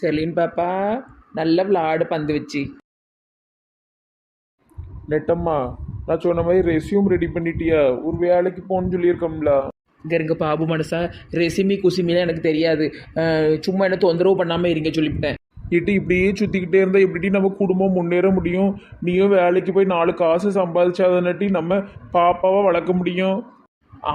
செலின் பாப்பா நல்ல விளாடு பந்து வச்சு நெட்டம்மா நான் சொன்ன மாதிரி ரெஸ்யூம் ரெடி பண்ணிட்டியா? ஒரு வேலைக்கு போகணும்னு சொல்லியிருக்கோம்ல. இங்கே இருங்க பாபு மனசா ரெசிமி குசிமிலாம் எனக்கு தெரியாது. சும்மா என்ன தொந்தரவு பண்ணாமல் இருங்க சொல்லிவிட்டேன். இட்டு இப்படியே சுற்றிக்கிட்டே இருந்தால் எப்படி நம்ம குடும்பம் முன்னேற முடியும்? நீயும் வேலைக்கு போய் நாலு காசு சம்பாதிச்சாதனாட்டி நம்ம பாப்பாவை வளர்க்க முடியும்? ஆ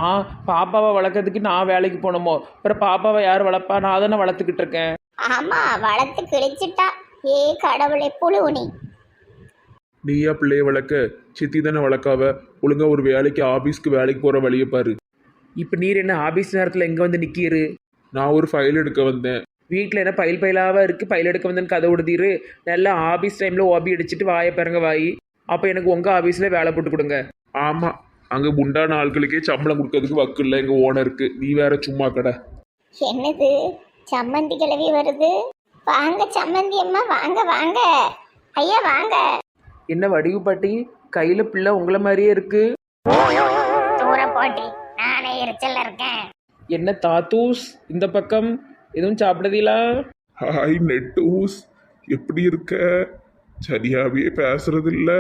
பாப்பாவை வளர்க்கறதுக்கு நான் வேலைக்கு போகணுமோ? அப்புறம் பாப்பாவை யார் வளர்ப்பா? நான் தானே வளர்த்துக்கிட்டு இருக்கேன். ஆமா வளர்த்து கிழிச்சிட்டா. ஏ கடவுளே புழுவுனி நீயா பிள்ளைய வளர்க்க? சித்தி தானே வளர்க்காவ? ஒழுங்கா ஒரு வேலைக்கு ஆபீஸ்க்கு வேலைக்கு போகிற வழியை பாரு. இப்போ நீர் என்ன ஆபீஸ் நேரத்தில் எங்கே வந்து நிற்கிரு நான் ஒரு ஃபைல் எடுக்க வந்தேன். வீட்டில் என்ன பயில் பயிலாவாக இருக்குது பயில் எடுக்க வந்தேன்னு கதை விடுதீரு நல்லா ஆபீஸ் டைமில் ஓபி அடிச்சிட்டு வாயை பிறங்க வாய். அப்போ எனக்கு உங்கள் ஆபீஸில் வேலை போட்டு கொடுங்க. ஆமாம் அங்கே முண்டான ஆட்களுக்கே சம்பளம் கொடுக்கறதுக்கு வக்கு இல்லை எங்கள் ஓனருக்கு நீ வேற சும்மா கடை. என்னது? சம்மந்தி கிளவி வருது. வாங்க சம்மந்தி அம்மா வாங்க வாங்க. ஐயா வாங்க. என்ன வடிவு பாட்டி? கையில் பிள்ளை உங்களை மாதிரியே இருக்குது தூர போட்டி. நானே எரிச்சல்ல இருக்கேன். என்ன தாத்தூஸ்? இந்த பக்கம் எதுவும் சாப்பிடுதீங்களா ஹாய் நெட்டூஸ். எப்படி இருக்க? சரியாவே பேசுறதில்ல.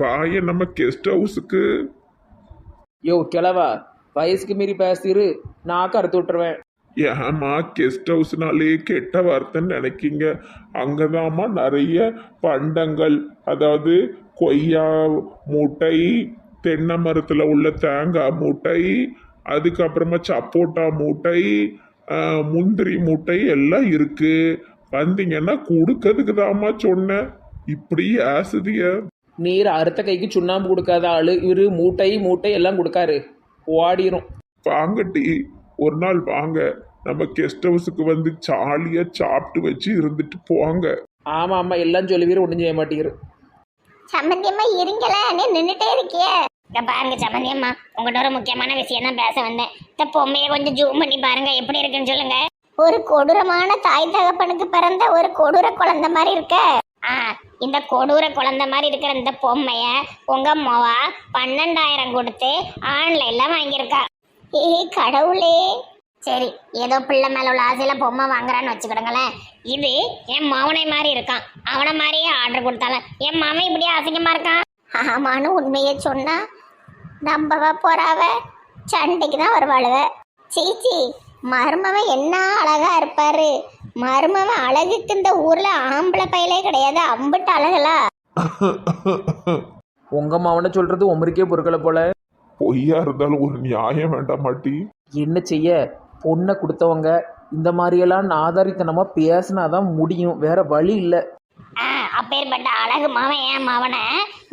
வாய நம்ம கெஸ்ட் ஹவுஸுக்கு. யோ கிழவா வயசுக்கு மீறி பேசிரு. நான் கருத்து விட்டுருவேன். ஏமா கெஸ்ட் ஹவுஸ்னாலே கெட்ட வார்த்தைன்னு நினைக்கிங்க அங்கதாம்மா நிறைய பண்டங்கள். அதாவது கொய்யா மூட்டை தென்னை மரத்தில் உள்ள தேங்காய் மூட்டை அதுக்கப்புறமா சப்போட்டா மூட்டை முந்திரி மூட்டை எல்லாம் இருக்கு. வந்தீங்கன்னா கொடுக்கறதுக்கு தாம்மா சொன்னேன் இப்படி ஆசுதிய. நீர் அறுத்த கைக்கு சுண்ணாம்பு கொடுக்காத ஆளு. இவரு மூட்டை மூட்டை எல்லாம் கொடுக்காரு. ஓடிரும். வாங்கட்டி ஒரு நாள் வாங்க. நம்ம கெஸ்ட் ஹவுஸுக்கு வந்து ஜாலியாக சாப்பிட்டு வச்சு இருந்துட்டு போங்க. ஆமாம் ஆமாம் எல்லாம் சொல்லுவீர் ஒன்றும் செய்ய மாட்டேங்கிறார் சம்மந்தி அம்மா இருங்கள நீ நின்னுட்டே இருக்கியே. இங்க பாருங்க சம்மந்தி அம்மா உங்கள்கிட்ட ஒரு முக்கியமான விஷயம் தான் பேச வந்தேன். இந்த பொம்மையை கொஞ்சம் ஜூம் பண்ணி பாருங்க எப்படி இருக்குன்னு சொல்லுங்க. ஒரு கொடூரமான தாய் தகப்பனுக்கு பிறந்த ஒரு கொடூர குழந்தை மாதிரி இருக்க. ஆ இந்த கொடூர குழந்தை மாதிரி இருக்கிற இந்த பொம்மைய உங்க மொவா பன்னெண்டாயிரம் கொடுத்து ஆன்லைன்ல வாங்கியிருக்கா. ஏ கடவுளே. சரி ஏதோ பிள்ளை மேல உள்ள ஆசையில பொம்மை வாங்குறான்னு வச்சுக்கிடுங்களேன் இது என் மவனை மாதிரி இருக்கான். அவனை மாதிரியே ஆர்டர் கொடுத்தாலும் என் மாமன் இப்படியே அசிங்கமா இருக்கான்? ஆமான்னு உண்மையை சொன்னா நம்பவா போறாவ? சண்டைக்கு தான் வருவாளுவ. சீச்சி மருமவன் என்ன அழகா இருப்பாரு? மருமவன் அழகுக்கு இந்த ஊர்ல ஆம்பளை பையலே கிடையாது அம்பிட்டு அழகலா. உங்கள் மாவனை சொல்கிறது உமருக்கே பொருட்களை போல. பொய்யா இருந்தாலும் ஒரு நியாயம் வேண்டாம் மாட்டி என்ன செய்ய? பொண்ணை கொடுத்தவங்க இந்த மாதிரியெல்லாம் நாதாரித்தனமாக பேசினாதான் முடியும். வேற வழி இல்லை. ஆ அப்பேற்பட்ட அழகு மாவன் ஏன் மாவனை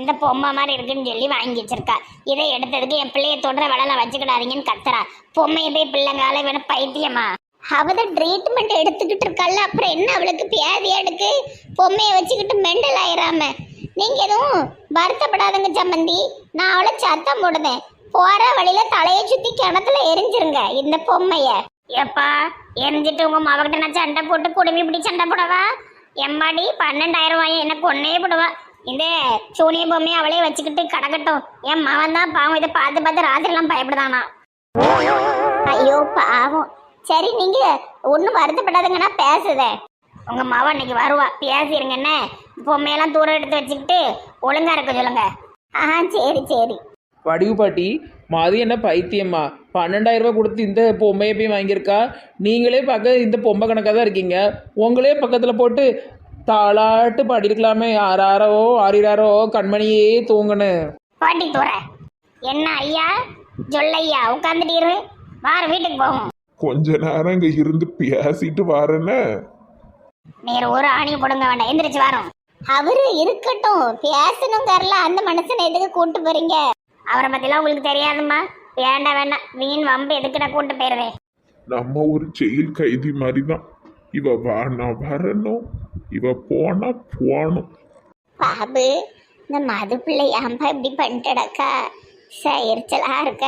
இந்த பொம்மை மாதிரி இருக்குன்னு சொல்லி வாங்கி வச்சிருக்கா. இதை எடுத்ததுக்கு என் பிள்ளைய தொடர வேலை வச்சுக்கிடாதீங்கன்னு கத்துறா. பொம்மையை போய் பிள்ளைங்கால வேணும் பைத்தியமா? அவத ட்ரீட்மெண்ட் எடுத்துக்கிட்டு இருக்கால அப்புறம் என்ன அவளுக்கு பியாதி எடுக்கு பொம்மையை வச்சுக்கிட்டு மெண்டல் ஆயிராம. நீங்க எதுவும் வருத்தப்படாதங்க சம்மந்தி நான் அவளை சத்தம் போடுதேன். போற வழியில தலையை சுத்தி கிணத்துல எரிஞ்சிருங்க இந்த பொம்மைய. எப்பா எரிஞ்சிட்டு உங்க மவகிட்ட நான் சண்டை போட்டு குடுமி இப்படி சண்டை போடவா? எம்மாடி பன்னெண்டாயிரம் ரூபாய் எனக்கு ஒன்னே போடுவா? இந்த சூனிய பொம்மையை அவளே வச்சுக்கிட்டு கடக்கட்டும். என் மவன் தான் பாவம் இதை பார்த்து பார்த்து ராத்திரிலாம் பயப்படுதானா? ஐயோ பாவம். சரி நீங்க ஒன்றும் வருத்தப்படாதுங்கன்னா பேசுதே உங்க மவன் இன்னைக்கு வருவா. பேசிடுங்க என்ன? பொம்மையெல்லாம் தூரம் எடுத்து வச்சுக்கிட்டு ஒழுங்கா இருக்க சொல்லுங்க. ஆ சரி சரி. வடிவு பாட்டி மது என்ன பைத்தியம்மா? பன்னெண்டாயிரம் ரூபாய் கொடுத்து இந்த பொம்மையை போய் வாங்கியிருக்கா? நீங்களே பார்க்க இந்த பொம்மை கணக்காக தான் இருக்கீங்க. உங்களே பக்கத்தில் போட்டு தாளாட்டு பாடிருக்கலாமே ஆறாரோ ஆறிராரோ கண்மணியே தூங்குன்னு. பாட்டி தூர. என்ன ஐயா? சொல்லையா உட்காந்துட்டு இரு. வார வீட்டுக்கு போகும். கொஞ்ச நேரம் இங்க இருந்து பேசிட்டு வரேன்னு. நீர் ஒரு ஆணி போடுங்க வேண்டாம். எந்திரிச்சு வரோம். அவரு இருக்கட்டும். பேசணும் கரல அந்த மனுஷனை எதுக்கு கூட்டு போறீங்க. அவரை பத்திலாம் உங்களுக்கு தெரியாதும்மா. வேண்டாம் வேண்டாம். வீண் வம்பு எதுக்கு நான் கூட்டு போயிருவேன் நம்ம ஒரு ஜெயில் கைதி மாதிரி தான் இவ வானா வரணும். இவ போனா போகணும் பாபு இந்த மது பிள்ளை ஏன்பா இப்படி பண்ணிட்டடக்கா? ச எரிச்சலா இருக்க.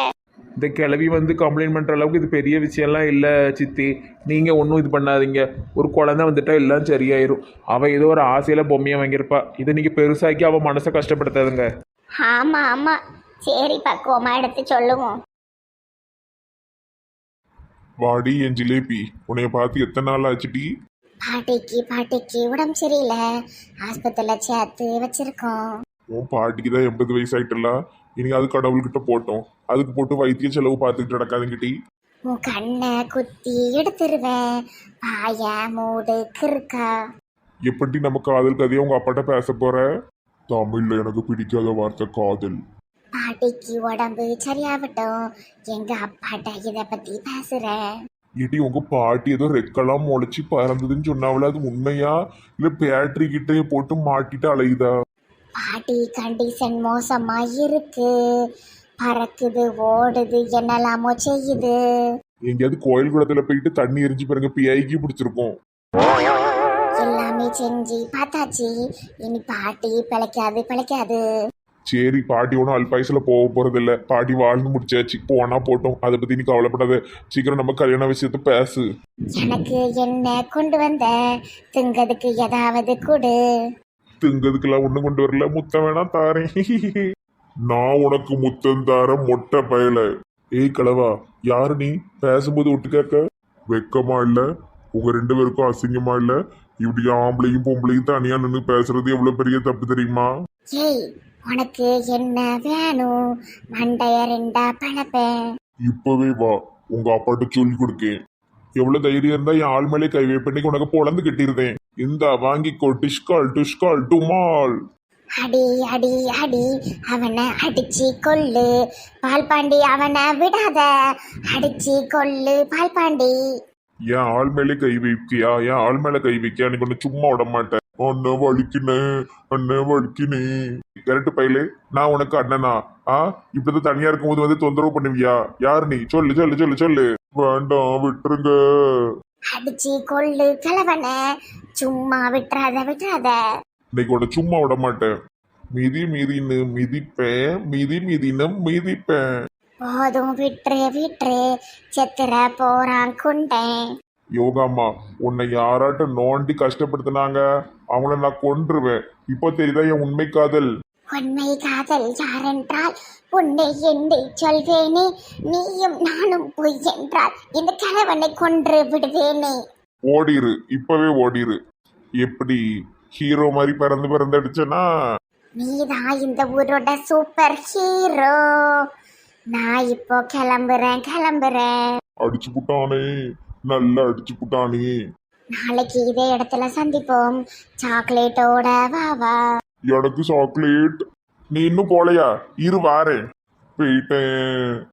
இந்த கிளவி வந்து கம்ப்ளைண்ட் பண்ணுற அளவுக்கு இது பெரிய விஷயம்லாம் இல்லை சித்தி. நீங்கள் ஒன்றும் இது பண்ணாதீங்க. ஒரு குழந்தை வந்துட்டா எல்லாம் சரியாயிரும். அவள் ஏதோ ஒரு ஆசையில் பொம்மையை வாங்கியிருப்பா. இதை நீங்கள் பெருசாக்கி அவள் மனசை கஷ்டப்படுத்தாதுங்க. ஆமா ஆமா. சரி பக்குவமா எடுத்து சொல்லுவோம். வாடி என் ஜிலேபி உன்னைய பார்த்து எத்தனை நாள் ஆச்சுடி பாட்டிக்கு பாட்டிக்கு உடம்பு சரியில்லை. ஆஸ்பத்திரியில் சேர்த்து வச்சிருக்கோம். உன் பாட்டிக்கு தான் எண்பது வயசு ஆயிட்டுல இனி அது கடவுள்கிட்ட போட்டோம். அதுக்கு போட்டு வைத்திய செலவு பார்த்துக்கிட்டு நடக்காதுங்கிட்டி உன் கண்ணை குத்தி எடுத்துருவேன். பாய மூடு கிறுக்கா. எப்படி நம்ம காதல் கதையை உங்க அப்பாட்ட பேச போற? தமிழ்ல எனக்கு பிடிக்காத வார்த்தை காதல். பாட்டிக்கு உடம்பு சரியாகட்டும். எங்க அப்பாட்ட இதை பத்தி பேசுறேன் இடி உங்க பாட்டி ஏதோ ரெக்கெல்லாம் முளைச்சி பறந்ததுன்னு சொன்னாவில அது உண்மையா? இல்ல பேட்டரி கிட்டே போட்டு மாட்டிட்டு அலையுதா? பாட்டி கண்டிஷன் மோசமா இருக்கு. பறக்குது ஓடுது என்னெல்லாமோ செய்யுது. எங்கேயாவது கோயில் குளத்துல போயிட்டு தண்ணி எரிஞ்சு பாருங்க பிஐக்கு பிடிச்சிருக்கும். எல்லாமே செஞ்சு பார்த்தாச்சு. இனி பாட்டி பிழைக்காது பிழைக்காது. சரி பாட்டி ஒன்றும் அல்பாயுசில் போக போறதில்ல. பாட்டி வாழ்ந்து முடிச்சாச்சு. போனா போட்டோம். அதை பத்தி நீ கவலைப்படாத. சீக்கிரம் நம்ம கல்யாண விஷயத்த பேசு. எனக்கு என்ன கொண்டு வந்த? திங்கதுக்கு ஏதாவது கொடு. திங்கிறதுக்கெல்லாம் ஒண்ணும் கொண்டு வரல. முத்தம் வேணா தாரேன். நான் உனக்கு முத்தம் தார மொட்டை பயல. ஏய் கலவா யாரு நீ? பேசும்போது விட்டு கேட்க. வெக்கமா இல்ல. உங்க ரெண்டு பேருக்கும் அசிங்கமா இல்ல. இப்படி ஆம்பளையும் பொம்பளையும் தனியா நின்று பேசுறது எவ்வளவு பெரிய தப்பு தெரியுமா? ஏய் உனக்கு என்ன வேணும்? மண்டைய ரெண்டா பழப்பேன் இப்பவே வா உங்க அப்பாட்ட சொல்லி கொடுக்கேன். எவ்வளவு தைரியம் இருந்தா என் ஆள் மேலே கை வைப்பேன். உனக்கு பொழந்து கட்டியிருந்தேன். இந்த வாங்கிக்கோ டிஷ்கால் டிஷ்கால் டுமால். அடி அடி அடி அவனை அடிச்சு கொல்லு. பால்பாண்டி அவனை விடாத. அடிச்சு கொல்லு பால்பாண்டி. என் ஆள் மேலே கை வைக்கியா என் ஆள் மேல கை வைக்கியா நீ ஒண்ணு சும்மா விட மாட்டேன். அண்ணன் வலிக்கினேன் அண்ணன் வலிக்கினேன் கரெக்ட் பையலே நான் உனக்கு அண்ணனா? ஆ? இப்படிதான் தனியா இருக்கும்போது வந்து தொந்தரவு பண்ணுவியா? யார் நீ? சொல்லு சொல்லு சொல்லு சொல்லு. வேண்டாம் விட்டுருங்க. அடிச்சு கொல்லு கிழவனை. சும்மா விட்டுறாத விட்டுறாத. இன்னைக்கு உன்னை சும்மா விட மாட்டேன். மிதி மிதின்னு மிதிப்பேன். மிதி மிதின்னு மிதிப்பேன். போதும் விட்டுரு விட்டுரு. செத்துற போறான் குண்டேன். யோகாம்மா உன்னை யாராட்ட நோண்டி கஷ்டப்படுத்தினாங்க அவங்கள நான் கொன்றுவேன். இப்போ தெரியுதா என் உண்மை காதல்? உண்மை காதல் யாரென்றால் உன்னை என்று சொல்வேனே. நீயும் நானும் பொய் என்றால் இந்த கிழவனை கொன்று விடுவேனே. ஓடிரு இப்பவே ஓடிரு. எப்படி ஹீரோ மாதிரி பிறந்து பிறந்து அடிச்சனா? நீதான் இந்த ஊரோட சூப்பர் ஹீரோ. நான் இப்போ கிளம்புறேன் கிளம்புறேன். அடிச்சு புட்டானே. நல்லா அடிச்சு புட்டானே. நாளைக்கு இதே இடத்துல சந்திப்போம். சாக்லேட்டோட வா வா. எனக்கு சாக்லேட். நீ இன்னும் போலையா? இரு வாரேன் போயிட்டேன்.